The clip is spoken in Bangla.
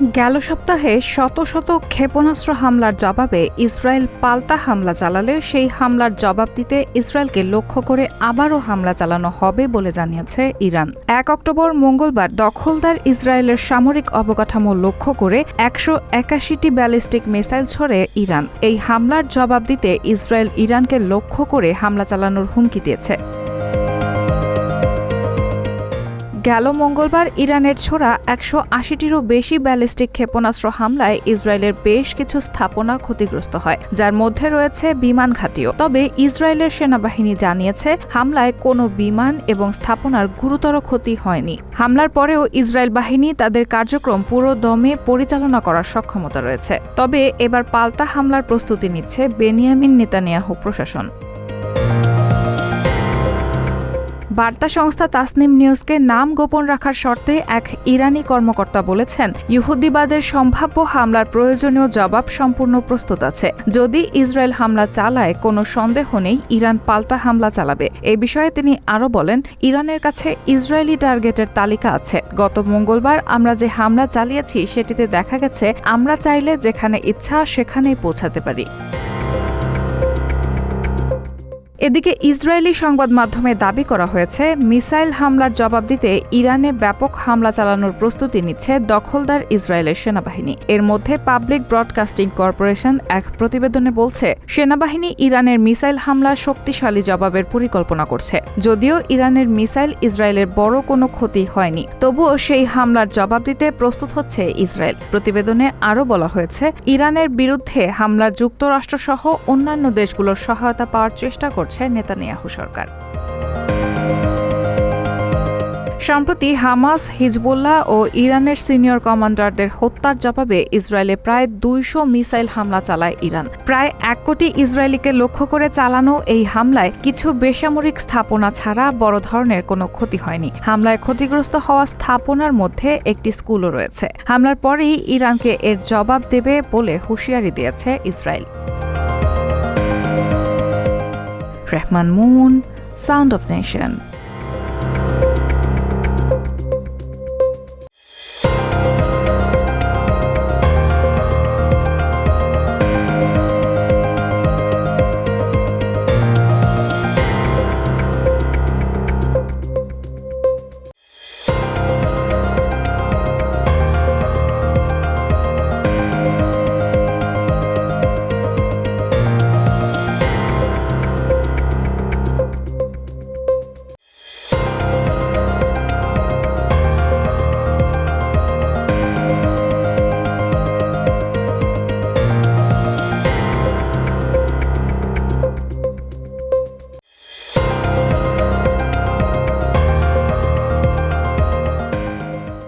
গেল সপ্তাহে শত শত ক্ষেপণাস্ত্র হামলার জবাবে ইসরায়েল পাল্টা হামলা চালালে সেই হামলার জবাব দিতে ইসরায়েলকে লক্ষ্য করে আবারও হামলা চালানো হবে বলে জানিয়েছে ইরান। এক অক্টোবর মঙ্গলবার দখলদার ইসরায়েলের সামরিক অবকাঠামো লক্ষ্য করে একশো একাশিটি ব্যালিস্টিক মিসাইল ছড়ে ইরান। এই হামলার জবাব দিতে ইসরায়েল ইরানকে লক্ষ্য করে হামলা চালানোর হুমকি দিয়েছে। গেল মঙ্গলবার ইরানের ছোড়া একশো আশিটিরও বেশি ব্যালিস্টিক ক্ষেপণাস্ত্র হামলায় ইসরায়েলের বেশ কিছু স্থাপনা ক্ষতিগ্রস্ত হয়, যার মধ্যে রয়েছে বিমান ঘাঁটিও। তবে ইসরায়েলের সেনাবাহিনী জানিয়েছে, হামলায় কোনো বিমান এবং স্থাপনার গুরুতর ক্ষতি হয়নি। হামলার পরেও ইসরায়েল বাহিনী তাদের কার্যক্রম পুরো দমে পরিচালনা করার সক্ষমতা রয়েছে। তবে এবার পাল্টা হামলার প্রস্তুতি নিচ্ছে বেনিয়ামিন নেতানিয়াহু প্রশাসন। বার্তা সংস্থা তাসনিম নিউজকে নাম গোপন রাখার শর্তে এক ইরানি কর্মকর্তা বলেছেন, ইহুদিবাদের সম্ভাব্য হামলার প্রয়োজনীয় জবাব সম্পূর্ণ প্রস্তুত আছে। যদি ইসরায়েল হামলা চালায়, কোনো সন্দেহ নেই, ইরান পাল্টা হামলা চালাবে। এ বিষয়ে তিনি আরও বলেন, ইরানের কাছে ইসরায়েলি টার্গেটের তালিকা আছে। গত মঙ্গলবার আমরা যে হামলা চালিয়েছি, সেটিতে দেখা গেছে, আমরা চাইলে যেখানে ইচ্ছা, সেখানেই পৌঁছাতে পারি। এদিকে ইসরায়েলি সংবাদ মাধ্যমে দাবি করা হয়েছে, মিসাইল হামলার জবাব দিতে ইরানে ব্যাপক হামলা চালানোর প্রস্তুতি নিচ্ছে দখলদার ইসরায়েলের সেনাবাহিনী। এর মধ্যে পাবলিক ব্রডকাস্টিং কর্পোরেশন এক প্রতিবেদনে বলছে, সেনাবাহিনী ইরানের মিসাইল হামলার শক্তিশালী জবাবের পরিকল্পনা করছে। যদিও ইরানের মিসাইল ইসরায়েলের বড় কোনো ক্ষতি হয়নি, তবুও সেই হামলার জবাব দিতে প্রস্তুত হচ্ছে ইসরায়েল। প্রতিবেদনে আরও বলা হয়েছে, ইরানের বিরুদ্ধে হামলার যুক্তরাষ্ট্রসহ অন্যান্য দেশগুলোর সহায়তা পাওয়ার চেষ্টা করছে। নেতানিয়াহু সরকার। সম্প্রতি হামাস, হিজবুল্লাহ ও ইরানের সিনিয়র কমান্ডারদের হত্যার জবাবে ইসরায়েলে প্রায় দুইশো মিসাইল হামলা চালায় ইরান। প্রায় এক কোটি ইসরায়েলিকে লক্ষ্য করে চালানো এই হামলায় কিছু বেসামরিক স্থাপনা ছাড়া বড় ধরনের কোনো ক্ষতি হয়নি। হামলায় ক্ষতিগ্রস্ত হওয়া স্থাপনার মধ্যে একটি স্কুলও রয়েছে। হামলার পরেই ইরানকে এর জবাব দেবে বলে হুঁশিয়ারি দিয়েছে Israel. Rahman Moon, Sound of Nation.